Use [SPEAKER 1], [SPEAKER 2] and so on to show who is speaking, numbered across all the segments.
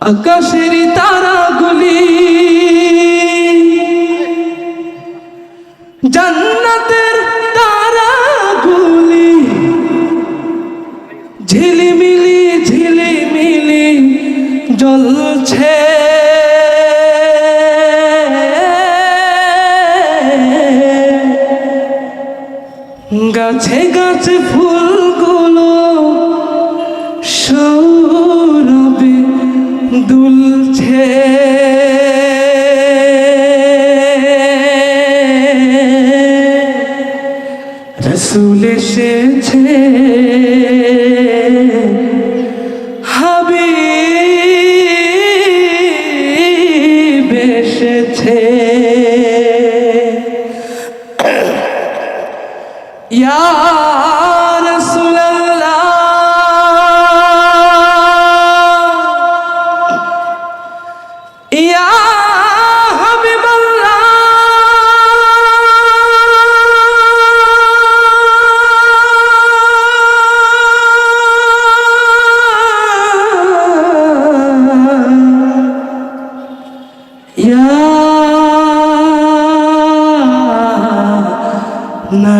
[SPEAKER 1] আকাশের তারাগুলি। জান্নাতের তারাগুলি। ঝিলিমিলি ঝিলিমিলি জ্বলছে। গাছে গাছে ফুলগুলো দুলছে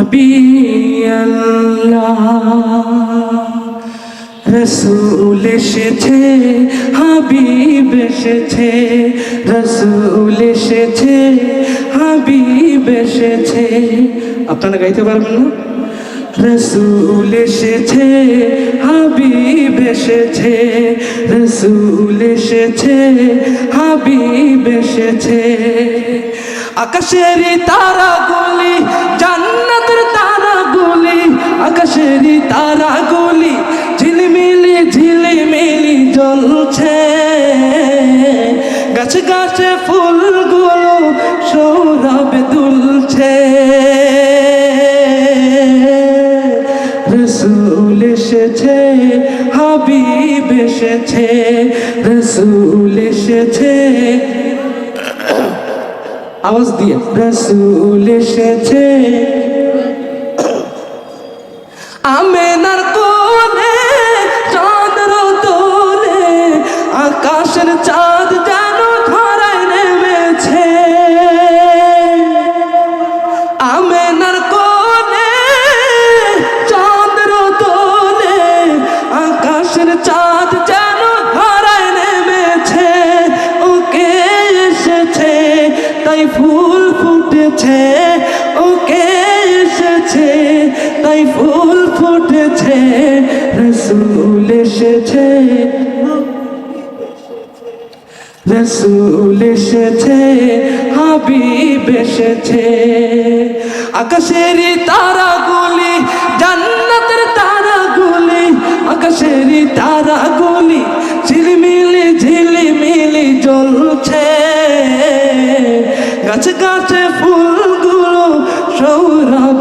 [SPEAKER 1] নবী রসুল এসেছে, হাবিব এসেছে, রসুল এসেছে, হাবিব এসেছে। আপনারা গাইতে পারবেন না? রসুল এসেছে, হাবিব এসেছে, রসুল এসেছে, হাবিব এসেছে। আকাশের তারা গুলি জান্নাতের তারা গুলি আকাশের তারা গুলি ঝিলিমিলি ঝিলিমিলি জ্বলছে। গাছে গাছে ফুলগুলো সৌরভ দুলছে। রসুল এসেছে, হাবিব এসেছে, রসুল এসেছে। আওয়াজ দিয়ে, রসুল এসেছে আমেনার কোলে, চাঁদর তোলে আকাশের চাঁদ যেন ধরায় নেমেছে। আমেনার কোলে, চাঁদর তোলে আকাশের চাঁদ যেন ধরায় নেমেছে। ওকে এসেছে, তাই ফুল ফুটেছে। ওকে তাই ফুল ফুটেছে, রসুল এসেছে। রসুল এসেছে, হাবিব এসেছে। আকাশের তারাগুলি, জান্নাতের তারাগুলি, আকাশের তারাগুলি ঝিলমিলি ঝিলিমিলি জ্বলছে। গাছ গাছে ফুলগুলো সৌরভ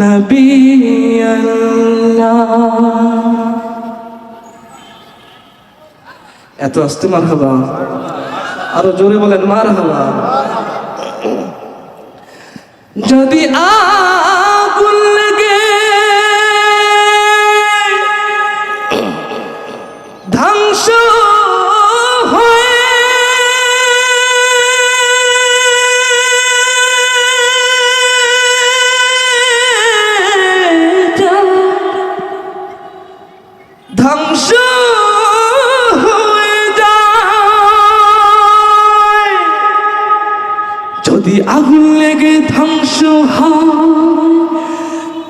[SPEAKER 1] নবী আল্লাহ এত আসতে মার আরও জোরে বলেন মার যদি আগুন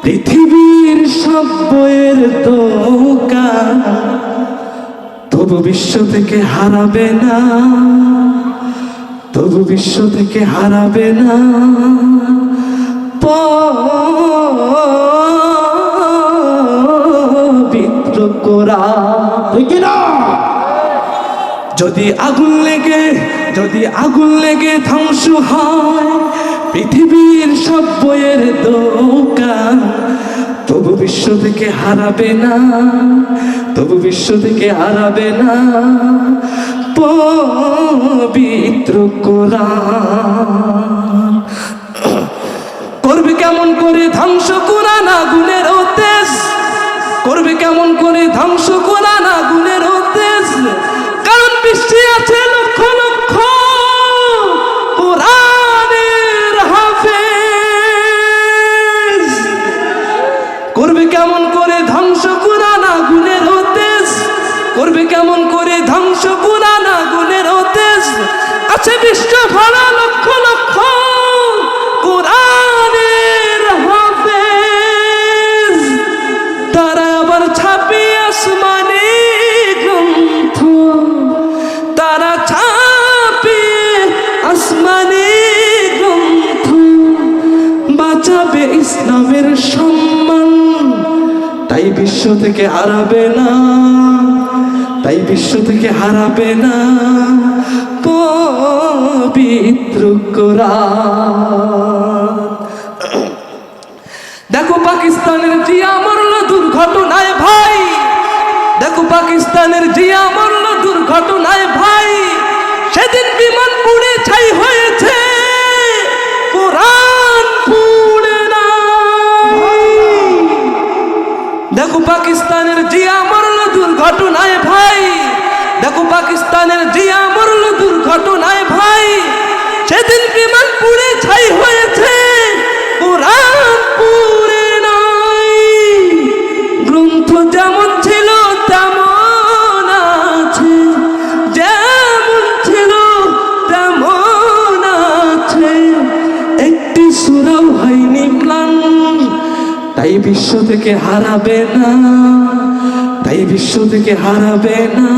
[SPEAKER 1] পৃথিবীর সব বইয়ের দোকান তবু বিশ্ব থেকে হারাবে না তবু বিশ্ব থেকে হারাবে না। পবিত্র কোরআন।
[SPEAKER 2] ঠিক কি না
[SPEAKER 1] যদি আগুন লেগে যদি আগুন লেগে ধ্বংস হয়, পৃথিবীর সব বইয়ের দোকান তবু বিশ্ব থেকে হারাবে না, তবু বিশ্ব থেকে হারাবে না। পবিত্র কোরআন। করবে কেমন করে ধ্বংস কোরআন আগুনের তেজ করবে কেমন করে ধ্বংস কোরআন আগুনের তেজ কারণ বিশ্বে বিশ্ব থেকে হারাবে না, তাই বিশ্ব থেকে হারাবে না। পবিত্র করা দেখো পাকিস্তানের জিয়া মরল দুর্ঘটনায় ভাই। দেখো পাকিস্তানের জিয়া মরল পাকিস্তানের জিয়া মরল দুর্ঘটনায় ভাই। সেদিন বিমান পুড়ে ছাই হয়েছে কোরআন পুড়ে নাই। গ্রন্থ যেমন ছিল, তেমন আছে। যেমন ছিল, তেমন আছে। একটি সুরাও হয়নি প্লান তাই বিশ্ব থেকে হারাবে না, তাই বিশ্ব থেকে হারাবে না।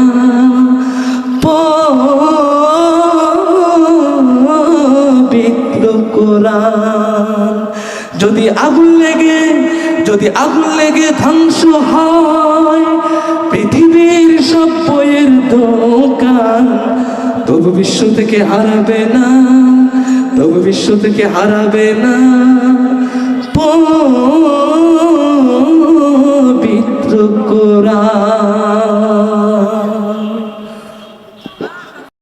[SPEAKER 1] পবিত্র কোরআন। যদি আগুন লেগে, যদি আগুন লেগে ধ্বংস হয়, পৃথিবীর সব বইয়ের দোকান তবু বিশ্ব থেকে হারাবে না, তবু বিশ্ব থেকে হারাবে না। পবিত্র কোরআন।